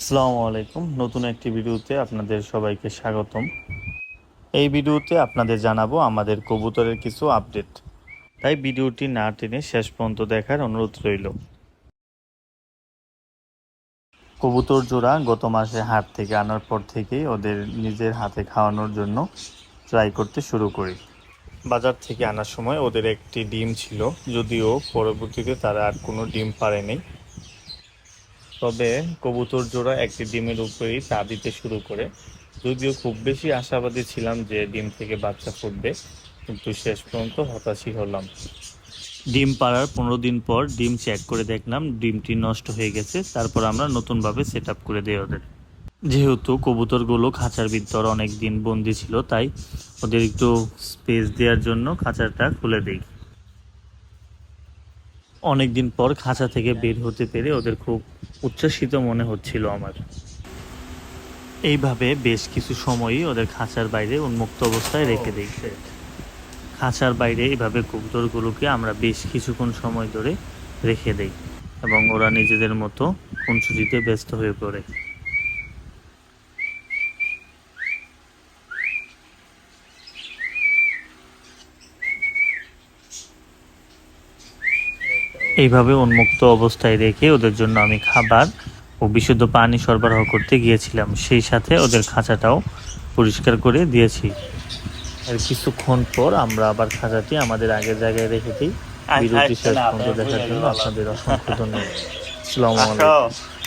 আসসালামু আলাইকুম। নতুন একটি ভিডিওতে আপনাদের সবাইকে স্বাগতম। এই ভিডিওতে আপনাদের জানাব আমাদের কবুতরের কিছু আপডেট। তাই ভিডিওটি না টেনে শেষ পর্যন্ত দেখার অনুরোধ রইল। কবুতর জোড়া গত মাসে হাট থেকে আনার পর থেকেই ওদের নিজের হাতে খাওয়ানোর জন্য ট্রাই করতে শুরু করি। বাজার থেকে আনার সময় ওদের একটি ডিম ছিল, যদিও পরবর্তীতে তারা আর কোনো ডিম পারেনি তবে কবুতর জোড়া একটি ডিমের উপরেই তা দিতে শুরু করে। যদিও খুব বেশি আশাবাদী ছিলাম যে ডিম থেকে বাচ্চা ফুটবে, কিন্তু শেষ পর্যন্ত হতাশই হলাম। ডিম পাড়ার পনেরো দিন পর ডিম চেক করে দেখলাম ডিমটি নষ্ট হয়ে গেছে, তারপর আমরা নতুনভাবে সেট আপ করে দিই ওদের। যেহেতু কবুতরগুলো খাঁচার ভিতর অনেক দিন বন্দি ছিল, তাই ওদের একটু স্পেস দেওয়ার জন্য খাঁচাটা খুলে দিই। অনেকদিন পর খাঁচা থেকে বের হতে পেরে ওদের খুব উচ্ছ্বাসিত মনে হচ্ছিল আমার। এইভাবে বেশ কিছু সময়ই ওদের খাঁচার বাইরে উন্মুক্ত অবস্থায় রেখে দিই। খাঁচার বাইরে এইভাবে কবুতরগুলোকে আমরা বেশ কিছুক্ষণ সময় ধরে রেখে দেই এবং ওরা নিজেদের মতো খুনসুটিতে ব্যস্ত হয়ে পড়ে। এইভাবে উন্মুক্ত অবস্থায় রেখে ওদের জন্য আমি খাবার ও বিশুদ্ধ পানি সরবরাহ করতে গিয়েছিলাম। সেই সাথে ওদের খাঁচাটাও পরিষ্কার করে দিয়েছি। আর কিছুক্ষণ পর আমরা আবার খাঁচাটি আমাদের আগের জায়গায় রেখে দিই। বিরতি শেষ পর্যন্ত দেখার জন্য আপনাদের অসংখ্য ধন্যবাদ। আসসালামু। আলাইকুম।